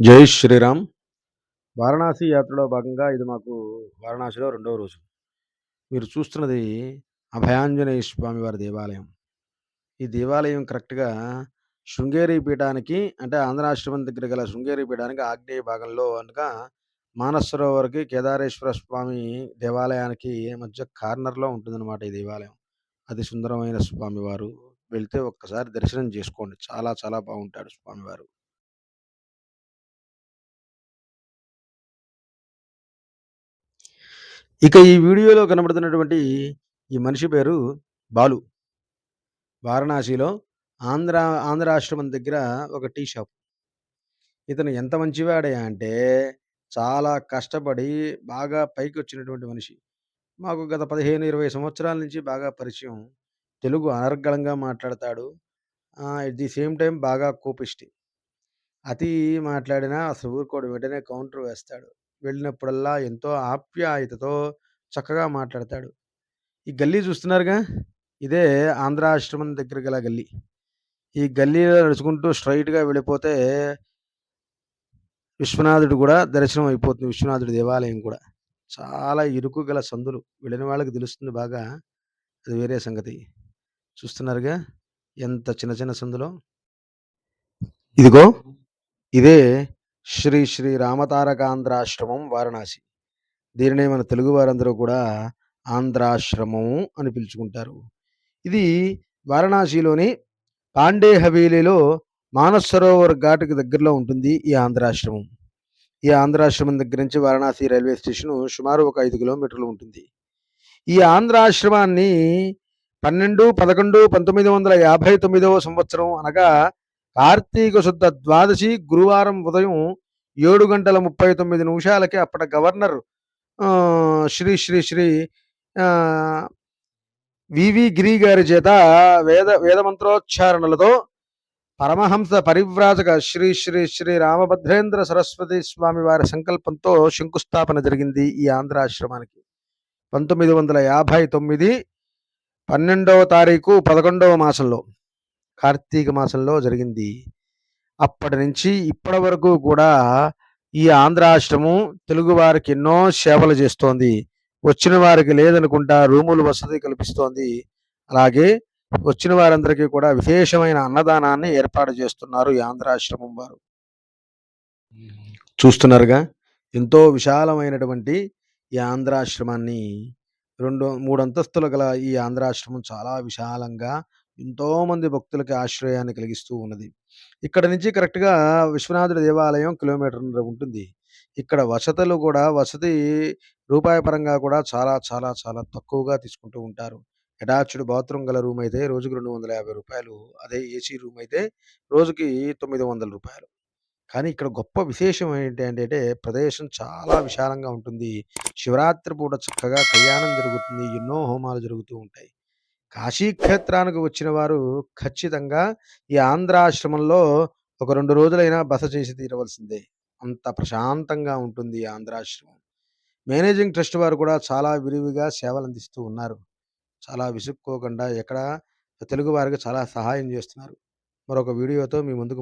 జై శ్రీరామ్. వారణాసి యాత్రలో భాగంగా ఇది మాకు వారణాసిలో రెండవ రోజు. మీరు చూస్తున్నది అభయాంజనేయ స్వామి వారి దేవాలయం. ఈ దేవాలయం కరెక్ట్గా శృంగేరి పీఠానికి అంటే ఆంధ్రాశ్రమం దగ్గర గల శృంగేరి పీఠానికి ఆగ్నేయ భాగంలో అనగా మానసరోవర్కి కేదారేశ్వర స్వామి దేవాలయానికి మధ్య కార్నర్లో ఉంటుందన్నమాట ఈ దేవాలయం. అది సుందరమైన స్వామివారు. వెళ్తే ఒక్కసారి దర్శనం చేసుకోండి. చాలా చాలా బాగుంటాడు స్వామివారు. ఇక ఈ వీడియోలో కనబడుతున్నటువంటి ఈ మనిషి పేరు బాలు. వారణాసిలో ఆంధ్ర ఆంధ్ర ఆశ్రమం దగ్గర ఒక టీ షాప్. ఇతను ఎంత మంచివాడయా అంటే చాలా కష్టపడి బాగా పైకి వచ్చినటువంటి మనిషి. మాకు గత పదిహేను ఇరవై సంవత్సరాల నుంచి బాగా పరిచయం. తెలుగు అనర్గళంగా మాట్లాడతాడు. ఎట్ ది సేమ్ టైం బాగా కోపిష్టి. అతి మాట్లాడినా అసలు ఊరుకోడు. వెంటనే కౌంటర్ వేస్తాడు. వెళ్ళినప్పుడల్లా ఎంతో ఆప్యాయతతో చక్కగా మాట్లాడతాడు. ఈ గల్లీ చూస్తున్నారుగా? ఇదే ఆంధ్ర ఆశ్రమం దగ్గర గల గల్లీ. ఈ గల్లీలో నడుచుకుంటూ స్ట్రైట్గా వెళ్ళిపోతే విశ్వనాథుడు కూడా దర్శనం అయిపోతుంది. విశ్వనాథుడి దేవాలయం కూడా. చాలా ఇరుకు గల సందులు. వెళ్ళిన వాళ్ళకి తెలుస్తుంది బాగా. అది వేరే సంగతి. చూస్తున్నారుగా? ఎంత చిన్న చిన్న సందులో? ఇదిగో ఇదే శ్రీ శ్రీ రామతారకాంధ్రాశ్రమం వారణాసి. దీనినే మన తెలుగు వారందరూ కూడా ఆంధ్రాశ్రమము అని పిలుచుకుంటారు. ఇది వారణాసిలోని పాండే హవేలీలో మానస్ సరోవర్ ఘాటుకి దగ్గరలో ఉంటుంది ఈ ఆంధ్రాశ్రమం. ఈ ఆంధ్రాశ్రమం దగ్గర నుంచి వారణాసి రైల్వే స్టేషన్ సుమారు ఒక ఐదు కిలోమీటర్లు ఉంటుంది. ఈ ఆంధ్రాశ్రమాన్ని పన్నెండు పదకొండు పంతొమ్మిది వందల యాభై తొమ్మిదవ సంవత్సరం అనగా కార్తీక శుద్ధ ద్వాదశి గురువారం ఉదయం ఏడు గంటల ముప్పై తొమ్మిది నిమిషాలకి అప్పటి governor Shri Shri Shri V V Giri గారి చేత వేద వేద మంత్రోచ్చారణలతో పరమహంస పరివ్రాజక శ్రీ శ్రీ శ్రీ రామభద్రేంద్ర సరస్వతి స్వామి వారి సంకల్పంతో శంకుస్థాపన జరిగింది ఈ ఆంధ్రాశ్రమానికి. పంతొమ్మిది వందల యాభై తొమ్మిది పన్నెండవ తారీఖు పదకొండవ మాసంలో. కార్తీక మాసంలో జరిగింది. అప్పటి నుంచి ఇప్పటి వరకు కూడా ఈ ఆంధ్ర ఆశ్రమం తెలుగువారికి ఎన్నో సేవలు చేస్తోంది. వచ్చిన వారికి లేదనుకుంటా రూములు వసతి కల్పిస్తోంది. అలాగే వచ్చిన వారందరికీ కూడా విశేషమైన అన్నదానాన్ని ఏర్పాటు చేస్తున్నారు ఈ ఆంధ్ర ఆశ్రమం వారు. చూస్తున్నారుగా ఎంతో విశాలమైనటువంటి ఈ ఆంధ్రాశ్రమాన్ని రెండు మూడు అంతస్తులు గల ఈ ఆంధ్రాశ్రమం చాలా విశాలంగా ఎంతోమంది భక్తులకి ఆశ్రయాన్ని కలిగిస్తూ ఉన్నది. ఇక్కడ నుంచి కరెక్ట్గా విశ్వనాథుడి దేవాలయం కిలోమీటర్ ఉంటుంది. ఇక్కడ వసతులు కూడా వసతి రూపాయి పరంగా కూడా చాలా చాలా చాలా తక్కువగా తీసుకుంటూ ఉంటారు. అటాచ్డ్ బాత్రూమ్ గల రూమ్ అయితే రోజుకి రెండు వందల యాభై రూపాయలు అదే ఏసీ రూమ్ అయితే రోజుకి తొమ్మిది వందల రూపాయలు. కానీ ఇక్కడ గొప్ప విశేషం ఏంటి అంటే ప్రదేశం చాలా విశాలంగా ఉంటుంది. శివరాత్రి పూట చక్కగా కళ్యాణం జరుగుతుంది ఎన్నో హోమాలు జరుగుతూ ఉంటాయి. కాశీక్షేత్రానికి వచ్చిన వారు ఖచ్చితంగా ఈ ఆంధ్రాశ్రమంలో ఒక రెండు రోజులైనా బస చేసి తీరవలసిందే. అంత ప్రశాంతంగా ఉంటుంది ఈ ఆంధ్రాశ్రమం. మేనేజింగ్ ట్రస్ట్ వారు కూడా చాలా విరివిగా సేవలు అందిస్తూ ఉన్నారు. చాలా విసుక్కోకుండా ఎక్కడ తెలుగు వారికి చాలా సహాయం చేస్తున్నారు. మరొక వీడియోతో మీ ముందుకు